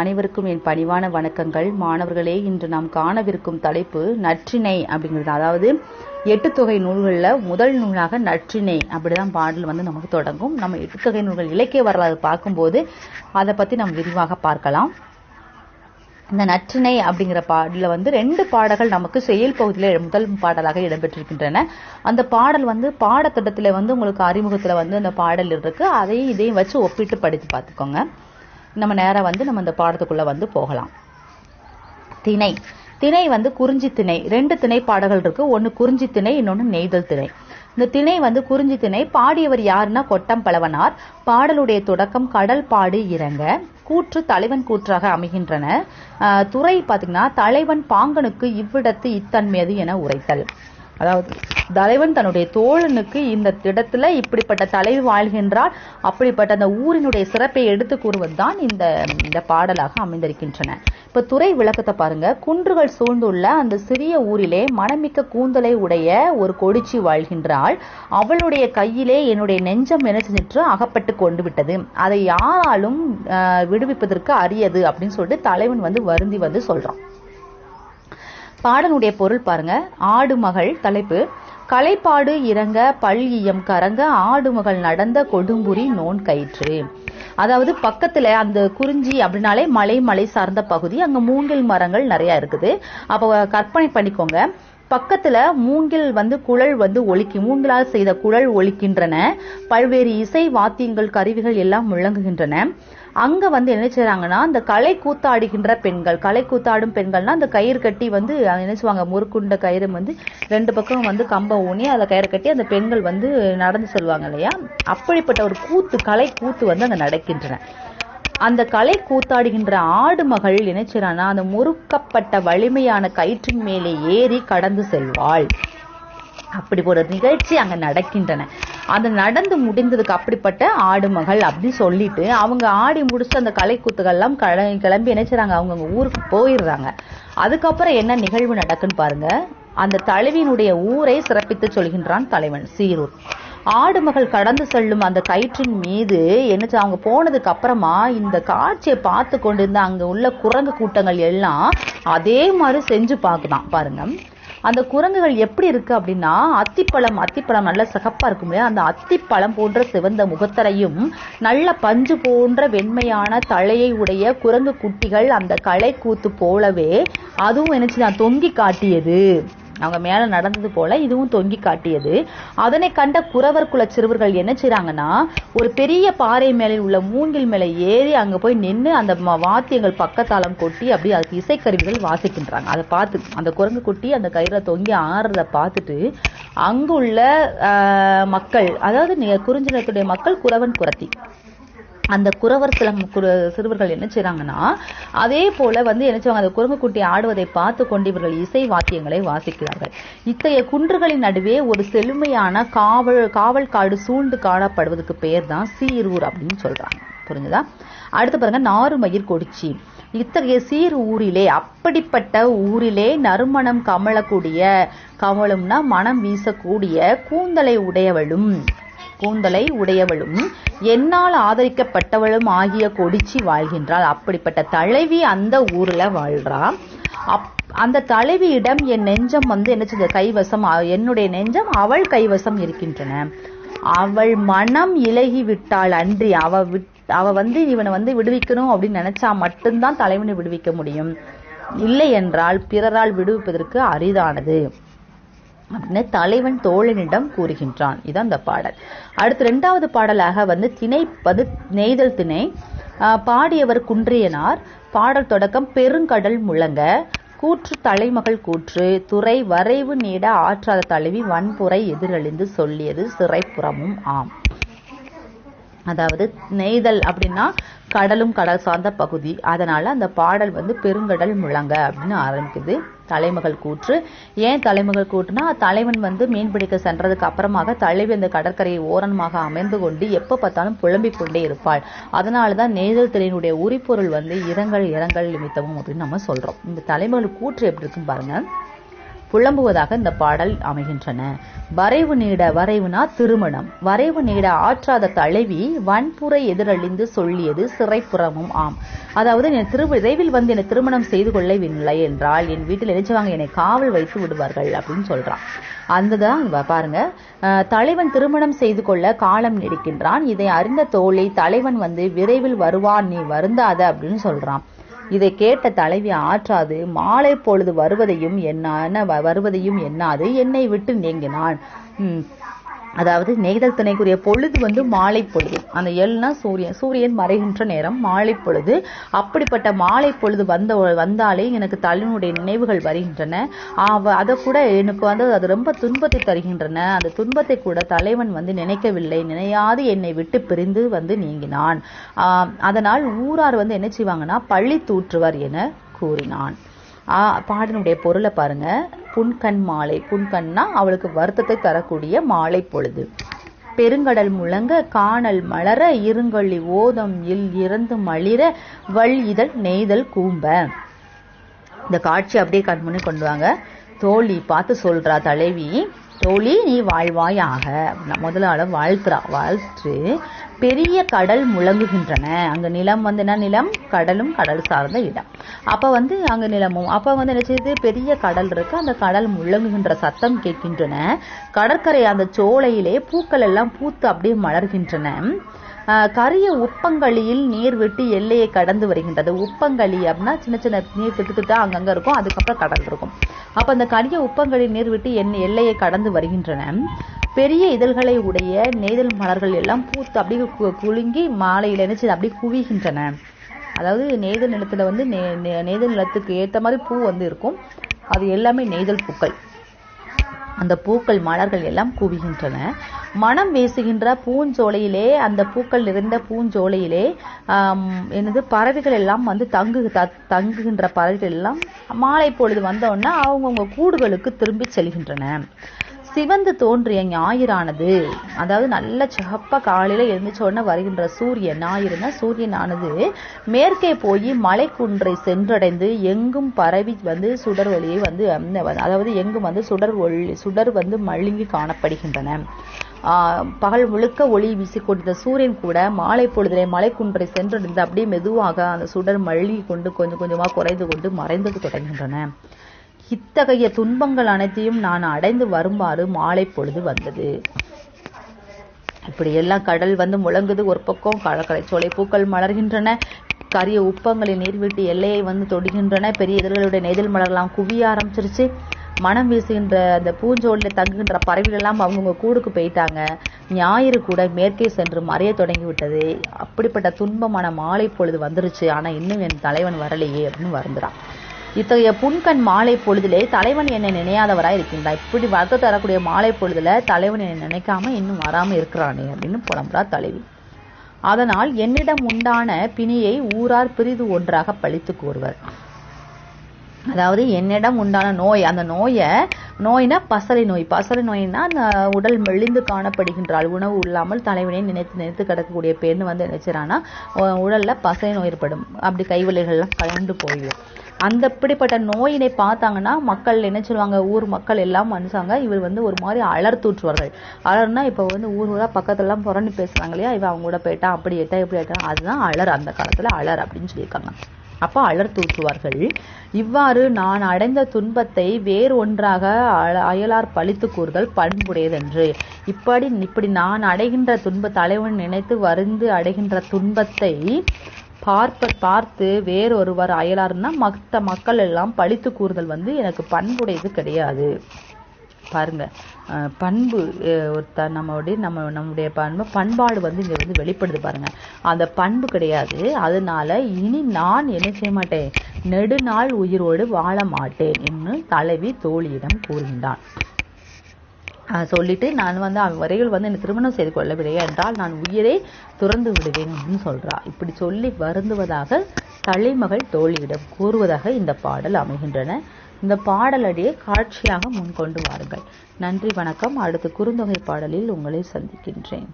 அனைவருக்கும் என் பணிவான வணக்கங்கள். மாணவர்களே இன்று நாம் காணவிருக்கும் தலைப்பு நற்றிணை அப்படிங்கிறது. அதாவது எட்டு தொகை நூல்களில் முதல் நூலாக நற்றிணை அப்படிதான் பாடல் வந்து நமக்கு தொடங்கும். நம்ம எட்டு தொகை நூல்கள் இலக்கிய வரலாறு பார்க்கும்போது அதை பற்றி நம்ம விரிவாக பார்க்கலாம். இந்த நற்றிணை அப்படிங்கிற பாடலில் வந்து ரெண்டு பாடல்கள் நமக்கு செயல் பகுதியில் முதல் பாடலாக இடம்பெற்றிருக்கின்றன. அந்த பாடல் வந்து பாடத்திட்டத்தில் வந்து உங்களுக்கு அறிமுகத்தில் வந்து அந்த பாடல் இருக்கு. அதையும் இதையும் வச்சு ஒப்பிட்டு படித்து பார்த்துக்கோங்க. நம்ம நேராக வந்து நம்ம இந்த பாடத்துக்குள்ள வந்து போகலாம். திணை. திணை வந்து குறிஞ்சி திணை. ரெண்டு திணை பாடல்கள் இருக்கு. ஒன்னு குறிஞ்சி திணை இன்னொன்னு நெய்தல் திணை. இந்த திணை வந்து குறிஞ்சி திணை. பாடியவர் யாருன்னா கொட்டம் பலவனார். பாடலுடைய தொடக்கம் கடல் பாடு இறங்க. கூற்று தலைவன் கூற்றாக அமைகின்றன. துறை பாத்தீங்கன்னா தலைவன் பாங்கனுக்கு இவ்விடத்து இத்தன்மையது என உரைத்தல். அதாவது தலைவன் தன்னுடைய தோழனுக்கு இந்த இடத்துல இப்படிப்பட்ட தலைவி வாழ்கின்றால் அப்படிப்பட்ட அந்த ஊரினுடைய சிறப்பை எடுத்து கூறுவதுதான் இந்த இந்த பாடலாக அமைந்திருக்கின்றன. இப்ப துறை விளக்கத்தை பாருங்க. குன்றுகள் சூழ்ந்துள்ள அந்த சிறிய ஊரிலே மனமிக்க கூந்தலை உடைய ஒரு கொடிச்சி வாழ்கின்றாள். அவளுடைய கையிலே என்னுடைய நெஞ்சம் என்ன செஞ்சிட்டு அகப்பட்டு கொண்டு விட்டது. அதை யாராலும் விடுவிப்பதற்கு அரியது அப்படின்னு சொல்லிட்டு தலைவன் வந்து வருந்தி வந்து சொல்றான். பாடனுடைய பொருள் பாருங்க. ஆடு மகள் தலைப்பு. கலைப்பாடு இறங்க பள்ளியம் கரங்க ஆடு மகள் நடந்த கொடும்புரி நோன் கயிற்று. அதாவது பக்கத்துல அந்த குறிஞ்சி அப்படின்னாலே மலை மலை சார்ந்த பகுதி. அங்க மூங்கில் மரங்கள் நிறைய இருக்குது. அப்போ கற்பனை பண்ணிக்கோங்க. பக்கத்துல மூங்கில் வந்து குழல் வந்து ஒலிக்கி மூங்கிலால் செய்த குழல் ஒலிக்கின்றன. பல்வேறு இசை வாத்தியங்கள் கருவிகள் எல்லாம் முழங்குகின்றன. அங்க வந்து என்ன செய்யறாங்கன்னா அந்த கலை கூத்தாடுகின்ற பெண்கள் கலை கூத்தாடும் பெண்கள்னா அந்த கயிறு கட்டி வந்து என்ன செய்வாங்க முறுக்குண்ட கயிறு வந்து ரெண்டு பக்கம் வந்து கம்பம் ஊனி அதில் கயிறு கட்டி அந்த பெண்கள் வந்து நடந்து செல்வாங்க இல்லையா? அப்படிப்பட்ட ஒரு கூத்து கலை கூத்து வந்து அங்க நடக்கின்றன. அந்த கலை கூத்தாடுகின்ற ஆடு மகள் என்ன செய்றான்னா அந்த முறுக்கப்பட்ட வலிமையான கயிற்றின் மேலே ஏறி கடந்து செல்வாள். அப்படி ஒரு நிகழ்ச்சி அங்க நடக்கின்றன. அது நடந்து முடிந்ததுக்கு அப்படிப்பட்ட ஆடு மகள் அப்படின்னு சொல்லிட்டு அவங்க ஆடி முடிச்சு அந்த கலைக்கூத்துகள்லாம் கிளம்பி என்ன செய்றாங்க? அவங்க ஊருக்கு போயிடுறாங்க. அதுக்கப்புறம் என்ன நிகழ்வு நடக்குன்னு பாருங்க. அந்த தலைவியினுடைய ஊரை சிறப்பித்து சொல்கின்றான் தலைவன் சீரூர். ஆடு மகள் கடந்து செல்லும் அந்த கயிற்றின் மீது என்ன செய்ய- அவங்க போனதுக்கு அப்புறமா இந்த காட்சியை பார்த்து கொண்டிருந்த அங்க உள்ள குரங்கு கூட்டங்கள் எல்லாம் அதே மாதிரி செஞ்சு பார்க்குதான். பாருங்க. அந்த குரங்குகள் எப்படி இருக்கு அப்படின்னா அத்திப்பழம் அத்திப்பழம் நல்ல சிகப்பா இருக்கும் இல்லையா? அந்த அத்திப்பழம் போன்ற சிவந்த முகத்தரையும் நல்ல பஞ்சு போன்ற வெண்மையான தலையை உடைய குரங்கு குட்டிகள் அந்த களை கூத்து போலவே அதுவும் என்னச்சு நான் தொங்கி காட்டியது. அவங்க மேல நடந்தது போல இதுவும் தொங்கி காட்டியது. அதனை கண்ட குறவர் குல சிறுவர்கள் என்ன செய்றாங்கன்னா ஒரு பெரிய பாறை மேலே உள்ள மூங்கில் மேலே ஏறி அங்க போய் நின்று அந்த ம- வாத்தியங்கள் பக்கத்தாளம் கொட்டி அப்படி அதுக்கு இசைக்கருவிகள் வாசிக்கின்றாங்க. அதை பார்த்து அந்த குரங்கு குட்டி அந்த கயிறை தொங்கி ஆறுறதை பார்த்துட்டு அங்குள்ள மக்கள் அதாவது குறிஞ்சினத்துடைய மக்கள் குறவன் குரத்தி அந்த குறவர் சில சிறுவர்கள் என்ன செய்றாங்கன்னா அதே போல வந்து என்ன செய்வாங்க அந்த குரங்கு குட்டி ஆடுவதை பார்த்து கொண்டு இவர்கள் இசை வாத்தியங்களை வாசிக்கிறார்கள். இத்தகைய குன்றுகளின் நடுவே ஒரு செழுமையான காவல் காவல் காடு சூழ்ந்து காணப்படுவதற்கு பெயர் தான் சீரூர் அப்படின்னு சொல்றாங்க. புரிஞ்சுதா? அடுத்து பாருங்க நாறுமயிர் கொடிச்சி. இத்தகைய சீர் ஊரிலே அப்படிப்பட்ட ஊரிலே நறுமணம் கமலக்கூடிய கமலும்னா மனம் வீசக்கூடிய கூந்தலை உடையவளும் கூந்தலை உடையவளும் என்னால் ஆதரிக்கப்பட்டவளும் ஆகிய கொடிச்சி வாழ்கின்றாள். அப்படிப்பட்ட தலைவி அந்த ஊர்ல வாழ்றா. அப் அந்த தலைவியிடம் என் நெஞ்சம் வந்து என்ன செய்த கைவசம் என்னுடைய நெஞ்சம் அவள் கைவசம் இருக்கின்றன. அவள் மனம் இலகி விட்டாள் அன்றி அவ விட் அவ வந்து இவனை வந்து விடுவிக்கணும் அப்படின்னு நினைச்சா மட்டும்தான் தலைவனை விடுவிக்க முடியும். இல்லை என்றால் பிறரால் விடுவிப்பதற்கு அரிதானது. அப்படின்னு தலைவன் தோழனிடம் கூறுகின்றான். இதான் அந்த பாடல். அடுத்து ரெண்டாவது பாடலாக வந்து திணை வந்து நெய்தல் திணை. பாடியவர் குன்றியனார். பாடல் தொடக்கம் பெருங்கடல் முழங்க கூற்று தலைமகள் கூற்று துறை வரைவு நீட ஆற்றாத தலைவி வன்புரை எதிரழிந்து சொல்லியது சிறைப்புறமும் ஆம். அதாவது நெய்தல் அப்படின்னா கடலும் கடல் சார்ந்த பகுதி. அதனால அந்த பாடல் வந்து பெருங்கடல் முழங்க அப்படின்னு ஆரம்பிக்குது. தலைமகள் கூற்று. ஏன் தலைமகள் கூற்றுனா தலைவன் வந்து மீன்பிடிக்க சென்றதுக்கு அப்புறமாக தலைவி அந்த கடற்கரையை ஓரமாக அமைந்து கொண்டு எப்ப பார்த்தாலும் புலம்பிக் கொண்டே இருப்பாள். அதனாலதான் நெய்தல் திரையினுடைய உரிப்பொருள் வந்து இரங்கல் இரங்கல் நிமித்தமும் அப்படின்னு நம்ம சொல்றோம். இந்த தலைமகள் கூற்று எப்படி இருக்குன்னு பாருங்க. புலம்புவதாக இந்த பாடல் அமைகின்றன. வரைவு நீட வரைவுனா திருமணம். வரைவு நீட ஆற்றாத தலைவி வன்புரை எதிரழிந்து சொல்லியது சிறைப்புறமும் ஆம். அதாவது என் திரு விரைவில் வந்து என்னை திருமணம் செய்து கொள்ளவில்லை என்றால் என் வீட்டில் நினைச்சவாங்க என்னை காவல் வைத்து விடுவார்கள் அப்படின்னு சொல்றான். அந்த தான் பாருங்க. தலைவன் திருமணம் செய்து கொள்ள காலம் நீடிக்கின்றான். இதை அறிந்த தோழி தலைவன் வந்து விரைவில் வருவான் நீ வருந்தாத அப்படின்னு சொல்றான். இதை கேட்ட தலைவி ஆற்றாது மாலை பொழுது வருவதையும் என்னான வ- வருவதையும் எண்ணாது என்னை விட்டு நீங்கினான் உம் அதாவது நெய்தல் துணைக்குரிய பொழுது வந்து மாலை பொழுது. அந்த எல்னா சூரியன் சூரியன் மறைகின்ற நேரம் மாலை பொழுது. அப்படிப்பட்ட மாலை பொழுது வந்த வந்தாலே எனக்கு தலைவனுடைய நினைவுகள் வருகின்றன. அவ அதை கூட எனக்கு வந்து அது ரொம்ப துன்பத்தை தருகின்றன. அந்த துன்பத்தை கூட தலைவன் வந்து நினைக்கவில்லை. நினையாது என்னை விட்டு பிரிந்து வந்து நீங்கினான். அதனால் ஊரார் வந்து என்ன செய்வாங்கன்னா பள்ளி தூற்றுவர் என கூறினான். பாடனுடைய பொருளை பாருங்க. புன்கண் மாலை. புன்கண்னா அவளுக்கு வருத்தத்தை தரக்கூடிய மாலை பொழுது. பெருங்கடல் முழங்க காணல் மலர இருங்கொள்ளி ஓதம் இல் இறந்து மலிர வள் இதழ் நெய்தல் கூம்ப. இந்த காட்சி அப்படியே கண் முன்னே கொண்டு வாங்க. தோழி பார்த்து சொல்றா தலைவி தோழி நீ வாழ்வாயாக. அப்படின்னா வாழ்த்துறா வாழ்த்து. பெரிய கடல் முழங்குகின்றன. அங்க நிலம் வந்து என்ன நிலம்? கடலும் கடல் சார்ந்த இடம். அப்ப வந்து அங்க நிலமும். அப்ப வந்து என்ன செய்யுது? பெரிய கடல் இருக்கு. அந்த கடல் முழங்குகின்ற சத்தம் கேட்கின்றன. கடற்கரை அந்த சோலையிலே பூக்கள் எல்லாம் பூத்து அப்படியே மலர்கின்றன. கரிய உப்பங்களியில் நீர் விட்டு எல்லையை கடந்து வருகின்றது. உப்பங்களி அப்படின்னா சின்ன சின்ன நீர் திட்டு திட்டா அங்கங்க இருக்கும் அதுக்கப்புறம் கடல் இருக்கும். அப்ப அந்த கரிய உப்பங்களி நீர் விட்டு என் எல்லையை கடந்து வருகின்றன. பெரிய இதழ்களை உடைய நெய்தல் மலர்கள் எல்லாம் பூத்து அப்படியே குலுங்கி மாலையில நினைச்சு அப்படியே குவிகின்றன. அதாவது நெய்தல் நிலத்துல வந்து நெ- நெ- நெய்தல் நிலத்துக்கு ஏற்ற மாதிரி பூ வந்து இருக்கும். அது எல்லாமே நெய்தல் பூக்கள். அந்த பூக்கள் மலர்கள் எல்லாம் குவிகின்றன. மனம் வீசுகின்ற பூஞ்சோலையிலே அந்த பூக்கள் நிறைந்த பூஞ்சோலையிலே என்னது பறவைகள் எல்லாம் வந்து தங்கு தங்குகின்ற பறவைகள் எல்லாம் மாலை பொழுது வந்தோடனே அவங்கவுங்க கூடுகளுக்கு திரும்பி செல்கின்றன. சிவந்து தோன்றிய ஞாயிறானது. அதாவது நல்ல சிகப்பா காலையில எழுந்திரிச்ச உடனே வருகின்ற சூரியன். ஞாயிறுனா சூரியனானது மேற்கே போய் மலைக்குன்றை சென்றடைந்து எங்கும் பரவி வந்து சுடர் ஒளியை வந்து அந்த- அதாவது எங்கும் வந்து சுடர் ஒளி சுடர் வந்து மழுங்கி காணப்படுகின்றன. பகல் முழுக்க ஒளி வீசிக்கொண்டிருந்த சூரியன் கூட மாலை பொழுதிலே மலைக்குன்றை சென்றடைந்து அப்படியே மெதுவாக அந்த சுடர் மழுங்கி கொண்டு கொஞ்சம் கொஞ்சமாக குறைந்து கொண்டு மறைந்து தொடங்குகின்றன. இத்தகைய துன்பங்கள் அனைத்தையும் நான் அடைந்து வருமாறு மாலை பொழுது வந்தது. இப்படியெல்லாம் கடல் வந்து முழங்குது. ஒரு பக்கம் கடற்கரை சோலை பூக்கள் மலர்கின்றன. கரிய உப்பங்களின் நீர்வீட்டு எல்லையை வந்து தொடுகின்றன. பெரிய இதழ்களுடைய நெய்தல் மலர்லாம் குவிய ஆரம்பிச்சிருச்சு. மனம் வீசுகின்ற அந்த பூஞ்சோலில் தங்குகின்ற பறவைகள் எல்லாம் அவங்கவுங்க கூடுக்கு போயிட்டாங்க. ஞாயிறு கூட மேற்கே சென்று மறைய தொடங்கி விட்டது அப்படிப்பட்ட துன்பமான மாலை பொழுது வந்துருச்சு. ஆனா இன்னும் என் தலைவன் வரலையே அப்படின்னு வருந்துறான். இத்தகைய புன்கண் மாலை பொழுதிலே தலைவன் என்னை நினையாதவராய் இருக்கின்றாய். இப்படி வர்க்க தரக்கூடிய மாலை பொழுதுல தலைவன் என்னை நினைக்காம இன்னும் வராம இருக்கிறானே அப்படின்னு புலம்புறா தலைவி. அதனால் என்னிடம் உண்டான பிணியை ஊரார் பிரிது ஒன்றாக பழித்து கூறுவர். அதாவது என்னிடம் உண்டான நோய் அந்த நோயை நோய்னா பசலை நோய். பசலை நோய்னா அந்த உடல் மெலிந்து காணப்படுகின்றாள். உணவு இல்லாமல் தலைவனை நினைத்து நினைத்து கிடக்கக்கூடிய பெண் வந்து நினைச்சானா உடல்ல பசலை நோய் ஏற்படும். அப்படி கைவலிகள்லாம் கலந்து போயிடும் அந்த இப்படிப்பட்ட நோயினை பார்த்தாங்கன்னா மக்கள் என்ன சொல்லுவாங்க? ஊர் மக்கள் எல்லாம் மனுஷாங்க. இவர் வந்து ஒரு மாதிரி அலர் தூற்றுவார்கள். அலர்னா இப்போ வந்து ஊர் ஊராக பக்கத்துலலாம் புறணி பேசுறாங்க இல்லையா? இவன் அவங்க கூட போயிட்டா அப்படி ஏட்டா இப்படி ஏட்டா அதுதான் அலர். அந்த காலத்தில் அலர் அப்படின்னு சொல்லியிருக்காங்க. அப்போ அலர் தூற்றுவார்கள். இவ்வாறு நான் அடைந்த துன்பத்தை வேறு ஒன்றாக அயலார் பழித்து கூறுதல் பண்புடையதென்று. இப்படி இப்படி நான் அடைகின்ற துன்ப தலைவன் நினைத்து வருந்து அடைகின்ற துன்பத்தை பார்ப்ப பார்த்து வேறொருவர் அயலார்னா மற்ற மக்கள் எல்லாம் பழித்து கூறுதல் வந்து எனக்கு பண்புடையது கிடையாது. பாருங்க பண்பு ஒருத்தர் நம்மளுடைய நம்ம நம்முடைய பண்பு பண்பாடு வந்து இங்கே வந்து வெளிப்படுது பாருங்க. அந்த பண்பு கிடையாது. அதனால இனி நான் என்ன செய்ய மாட்டேன்? நெடுநாள் உயிரோடு வாழ மாட்டேன் என்று தலைவி தோழியிடம் கூறுகின்றான் சொல்லிட்டு நான் வந்து அவன் வரையில் வந்து என்னை திருமணம் செய்து கொள்ளவில்லை என்றால் நான் உயிரை துறந்து விடுவேன் அப்படின்னு சொல்றா. இப்படி சொல்லி வருந்துவதாக தலைமகள் தோழியிடம் கூறுவதாக இந்த பாடல் அமைகின்றன. இந்த பாடலடியை காட்சியாக முன்கொண்டு வாருங்கள். நன்றி வணக்கம். அடுத்து குறுந்தொகை பாடலில் உங்களை சந்திக்கின்றேன்.